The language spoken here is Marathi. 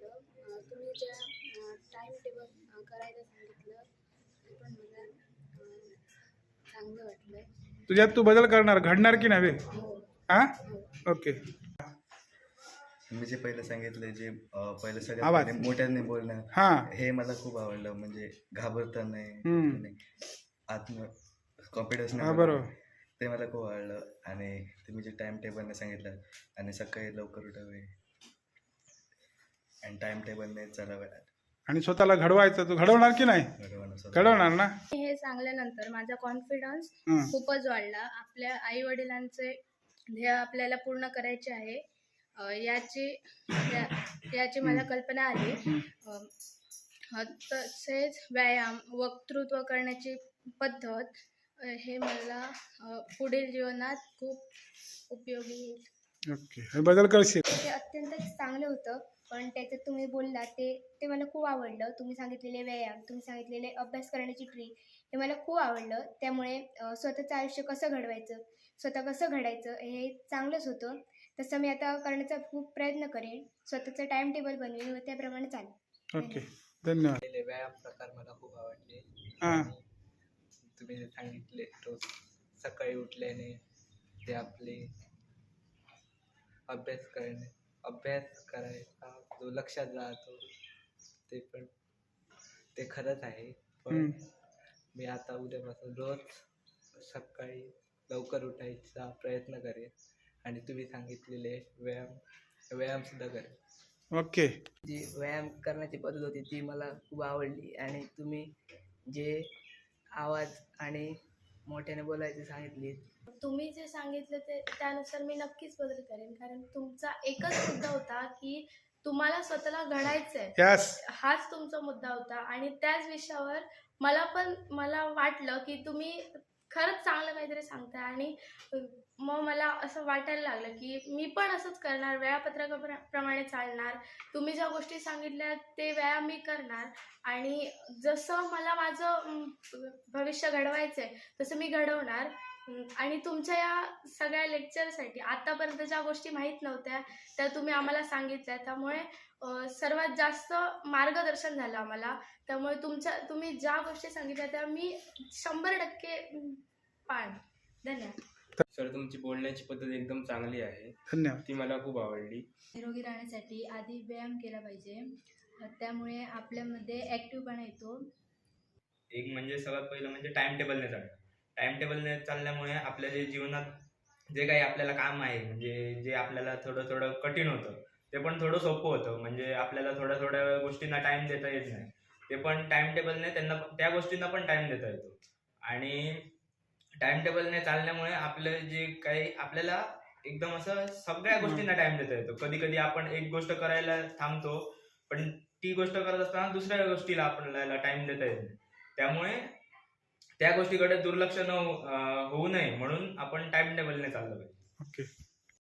तुम्ही ज्या टाईम टेबल करायला सांगितलं ते पण मला चांगलं वाटलं तुझ्यात तू बदल करणार घडणार की नव्हे? हो. हा हो. ओके. मी जे पहिलं सांगितलं जे अं, पहिलं सगळ्यात आवाज. मोठ्याने बोलणं हा. हे मला खूप आवडलं. म्हणजे घाबरता नाही हम्म. नाही. आत्म कॉन्फिडन्स हा बरोबर. ते मला खूप आवडलं. आणि तुम्ही जे टाइम टेबलने सांगितलं आणि सकाळी लवकर उठावे आणि टाइम टेबलने आणि स्वतःला घडवायचं तू घडवणार की नाही. घडवणार ना? हे सांगल्यानंतर माझा कॉन्फिडन्स. खूपच वाढला. आपल्या आई वडिलांचे ध्येय आपल्याला पूर्ण करायचे आहे. अ, याची या- याची मला कल्पना आली. अ, अ, तसेच व्यायाम वक्तृत्व करण्याची पद्धत अ, हे मला अ, पुढील जीवनात खूप उपयोगी येईल. ओके. हे बदल करशील. ते अत्यंत चांगलं होतं. पण त्याच्यात तुम्ही बोलला ते ते मला खूप आवडलं. तुम्ही सांगितलेले व्यायाम तुम्ही सांगितलेले अभ्यास करण्याची ट्री हे मला खूप आवडलं. त्यामुळे स्वतःचं आयुष्य कसं घडवायचं स्वतः कसं घडायचं हे चांगलंच होतं. तसं मी आता करण्याचा खूप प्रयत्न करेन. स्वतःचं टाईम टेबल बनवेन व त्याप्रमाणे चालेल. ओके. धन्यवाद. व्यायाम प्रकार मला खूप आवडले. हा. तुम्ही जे सांगितले रोज सकाळी उठल्याने ते आपले अभ्यास करणे अभ्यास करायचा जो लक्षात राहतो ते पण ते खरंच आहे. पण. मी आता उद्यापासून रोज सकाळी लवकर उठायचा प्रयत्न करेन. आणि तुम्ही सांगितलेले व्यायाम व्यायामसुद्धा करेन. ओके. जी व्यायाम करण्याची पद्धत होती ती मला खूप आवडली. आणि तुम्ही जे आवाज आणि मोठ्याने बोलायचे सांगितले तुम्ही जे सांगितलं ते त्यानुसार मी नक्कीच बदल करेन. कारण तुमचा एकच मुद्दा होता की तुम्हाला स्वतःला घडायचं आहे यस हाच तुमचा मुद्दा होता. आणि त्याच विषयावर मला पण मला वाटलं की तुम्ही खरंच चांगलं काहीतरी सांगताय. आणि मग मला असं वाटायला लागलं की मी पण असंच करणार. वेळापत्रकाप्रमाणे चालणार. तुम्ही ज्या गोष्टी सांगितल्या ते व्यायाम मी करणार. आणि जसं मला माझं अं, भविष्य घडवायचं आहे तसं मी घडवणार. आणि तुमच्या या सगळ्या लेक्चरसाठी आतापर्यंत ज्या गोष्टी माहीत नव्हत्या त्या तुम्ही आम्हाला सांगितल्या. त्यामुळे सर्वात जास्त मार्गदर्शन झालं आम्हाला. त्यामुळे तुमच्या तुम्ही ज्या गोष्टी सांगितल्या त्या मी शंभर टक्के पाळणार धन्यवाद. सर तुमची बोलण्याची पद्धत एकदम चांगली आहे. धन्यवाद. ती मला खूप आवडली. निरोगी राहण्यासाठी आधी व्यायाम केला पाहिजे. त्यामुळे आपल्यामध्ये ॲक्टिवपणा येतो. एक म्हणजे सगळ्यात पहिलं म्हणजे टाइम टेबलने चालणं टाइम टेबलने चालल्यामुळे आपल्या जे जीवनात जे काही आपल्याला काम आहे म्हणजे जे आपल्याला थोडं थोडं कठीण होतं ते पण थोडं सोपं होतं. म्हणजे आपल्याला थोड्या थोड्या गोष्टींना टाइम देता येत नाही. ते पण टाइम टेबलने त्यांना त्या गोष्टींना पण टाइम देता येतो. आणि टाइम टेबलने चालल्यामुळे आपलं जे काही आपल्याला एकदम असं सगळ्या गोष्टींना टाइम देता येतो. कधी कधी आपण एक गोष्ट करायला थांबतो पण ती गोष्ट करत असताना दुसऱ्या गोष्टीला आपल्याला टाइम देता येत नाही. त्यामुळे त्या गोष्टीकडे दुर्लक्ष न होऊ नये म्हणून आपण टाइम टेबलने चाललं पाहिजे. ओके